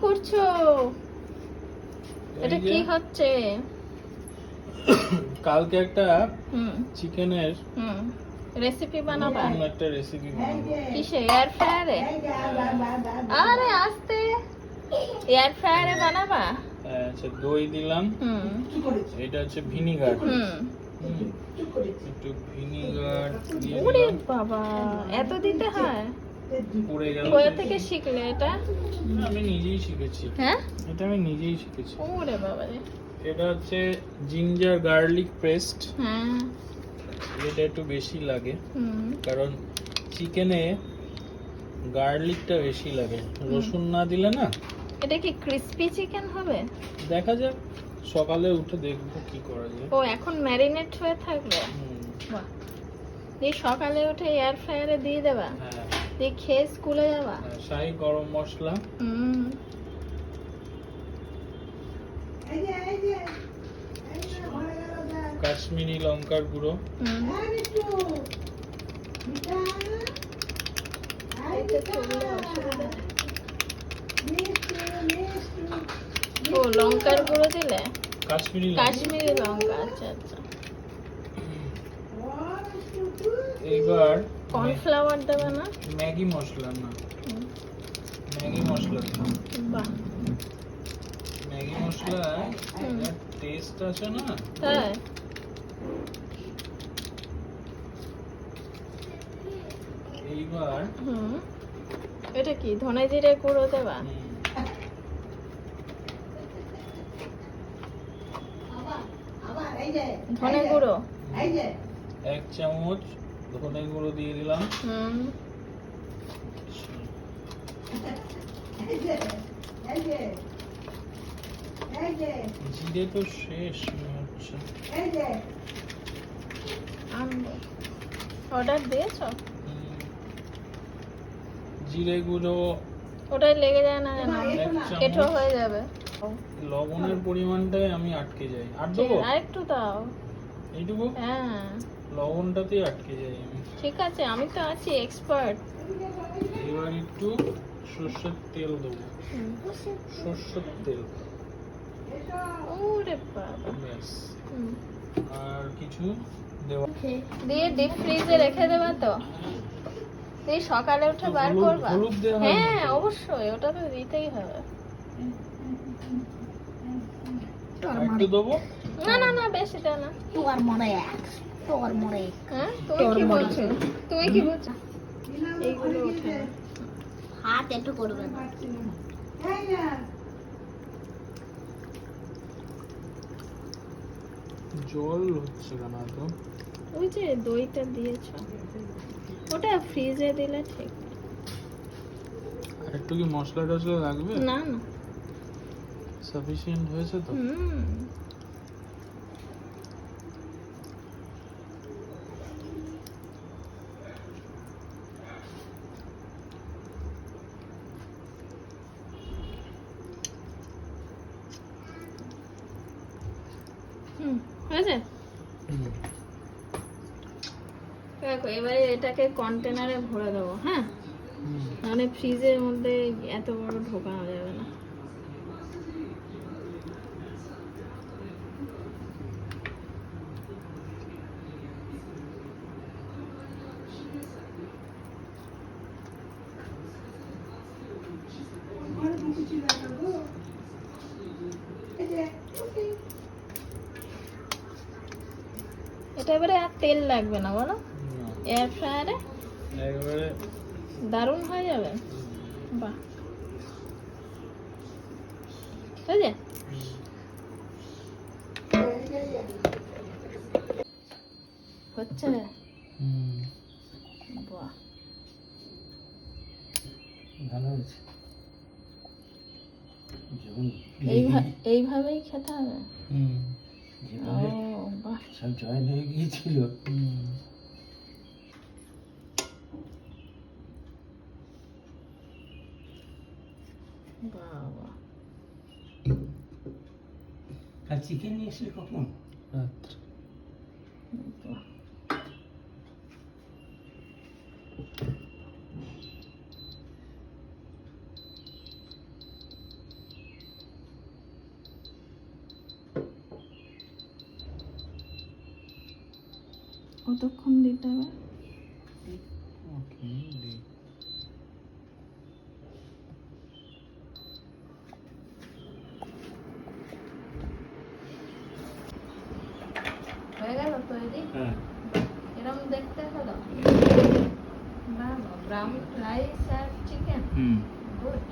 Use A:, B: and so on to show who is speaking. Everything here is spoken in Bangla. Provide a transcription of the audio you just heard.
A: করছ? এটা কি হচ্ছে।
B: কালকে একটা চিকেনের
A: হুম। রেসিপি বানাবা?
B: একটা রেসিপি
A: কিসে এয়ার ফ্রায়ারে আরে আস্তে। এয়ার ফ্রায়ারে বানাবা?
B: হ্যাঁ, আচ্ছা দই দিলাম।
A: হুম।
B: এটা হচ্ছে ভিনিগার
A: হুম।
B: একটু ভিনিগার
A: ওরে বাবা এত দিতে হয়।
B: পড়ে গেল।
A: কোথা থেকে শিখলে এটা?
B: আমি নিজেই শিখেছি।
A: হ্যাঁ?
B: এটা আমি নিজেই শিখেছি।
A: ওরে বাবা রে।
B: এটা হচ্ছে জিঞ্জার গার্লিক পেস্ট
A: হ্যাঁ।
B: এটা একটু বেশি লাগে। কারণ চিকেনে গার্লিকটা বেশি লাগে। রসুন না দিলে না?
A: এটা কি ক্রিস্পি চিকেন হবে?
B: দেখা যাক। সকালে উঠে দেখব কি করা যায়।
A: ও এখন ম্যারিনেট হয়ে থাকবে? বাহ। দিয়ে সকালে উঠে এয়ার ফ্রায়ারে দিয়ে দেবা?
B: হ্যাঁ।
A: দিয়ে খেয়ে স্কুলে যাবা?
B: হ্যাঁ, শাহি গরম মশলা।
A: হুম।
B: কাশ্মীরি লঙ্কার গুঁড়ো।
A: ও লঙ্কার গুঁড়ো দিলে?
B: কাশ্মীরি
A: কাশ্মীরি লঙ্কা আচ্ছা আচ্ছা।
B: এইবার
A: কর্নফ্লাওয়ার দেবে না।
B: ম্যাগি মশলা না। ম্যাগি মশলা
A: বাহ।
B: ম্যাগি মশলা টেস্ট আছে না?
A: তাই?
B: এইবার
A: হুম। এটা কি? ধনে জিরে গুঁড়ো দেবা? ধনে গুঁড়ো।
B: এক চামচ ধনে গুঁড়ো দিয়ে দিলাম। জিরে তো শেষ হচ্ছে।
A: অর্ডার দিয়েছ?
B: জিরে গুঁড়ো।
A: ওটাই লেগে যায় না কেটো হয়ে যাবে।
B: লবণের পরিমাণটাই আমি আটকে যাই। আর দেবো?
A: আরেকটু দাও।
B: এইটুকু?
A: হ্যাঁ।
B: লবণটাতেই আটকে যাই আমি
A: ঠিক আছে আমি তো আছি এক্সপার্ট
B: এবার একটু সর্ষের তেল দেবো। সর্ষের তেল।
A: ওরে বাবা।
B: ব্যাস। আর কিছু দেওয়া
A: দিয়ে ডিপ ফ্রিজে রেখে দেবা তো। দিয়ে সকালে উঠে বার করবা।
B: হয়।
A: অবশ্যই ওটা তো দিতেই হবে।
B: একটু দেবো।
A: না না না বেশি দাও না।
C: তোর মনে এক।
A: হ্যাঁ? তুমি কি বলছো? তুমি কি বলছো? এইগুলো ওঠে।
C: হাত একটু করবে না।
B: জল হচ্ছে কেন তো
A: ওই যে দইটা দিয়েছ। ওটা ফ্রিজে দিলে ঠিক।
B: আর একটু কি মশলা টশলা লাগবে?
A: না না।
B: সাফিসিয়েন্ট হয়েছে তো?
A: হুম। হুম হয়েছে? দেখো এবারে এটাকে কন্টেনারে ভরে দেবো হ্যাঁ? মানে ফ্রিজের মধ্যে এত বড় ঢোকানো যাবে না। এটা এবারে আর তেল লাগবে না বলো? এয়ার ফ্রায়ারে
B: একবারে
A: দারুণ হয়ে যাবে। বাহ। বুঝলে হচ্ছে?
B: হুম,
A: বাহ।
B: ভালো হয়েছে।
A: এইভাবেই খেতে হবে।
B: হুম, সব জয়েন হয়ে গিয়েছিল।
A: বাবা।
D: আর চিকেন নিয়ে এসলে কখন?
B: রাত্রে
A: বাহ। কতক্ষণ দিতে হবে
B: ওকে দি
A: হয়ে গেল তৈরি
B: হ্যাঁ
A: এরকম দেখতে হলো ব্রাউন রাইস আর চিকেন
B: হুম
A: গুড